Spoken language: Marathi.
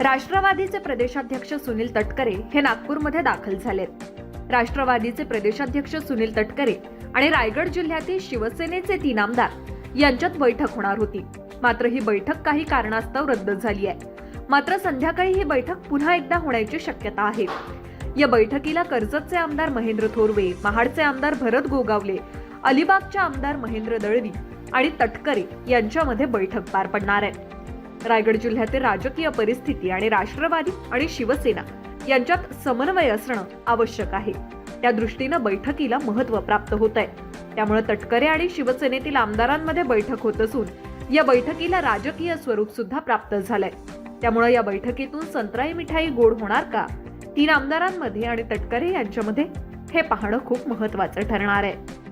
राष्ट्रवादीचे प्रदेशाध्यक्ष सुनील तटकरे हे नागपूरमध्ये दाखल झालेत. राष्ट्रवादीचे प्रदेशाध्यक्ष सुनील तटकरे आणि रायगड जिल्ह्यातील शिवसेनेचे तीन आमदार यांच्यात बैठक होणार होती. मात्र ही बैठक काही कारणास्तव रद्द झाली आहे. मात्र संध्याकाळी ही बैठक पुन्हा एकदा होण्याची शक्यता आहे. या बैठकीला कर्जतचे आमदार महेंद्र थोरवे महाडचे आमदार भरत गोगावले अलिबागचे आमदार महेंद्र दळवी आणि तटकरे यांच्यामध्ये बैठक पार पडणार आहे. रायगड जिल्ह्यातील राजकीय परिस्थिती आणि राष्ट्रवादी आणि शिवसेना यांच्यात समन्वय असणं आवश्यक आहे. त्या दृष्टीनं बैठकीला महत्त्व प्राप्त होत आहे त्यामुळे तटकरे आणि शिवसेनेतील आमदारांमध्ये बैठक होत असून या बैठकीला राजकीय स्वरूप सुद्धा प्राप्त झालंय. त्यामुळे या बैठकीतून संत्राई मिठाई गोड होणार का? तीन आमदारांमध्ये आणि तटकरे यांच्यामध्ये हे पाहणं खूप महत्वाचं ठरणार आहे.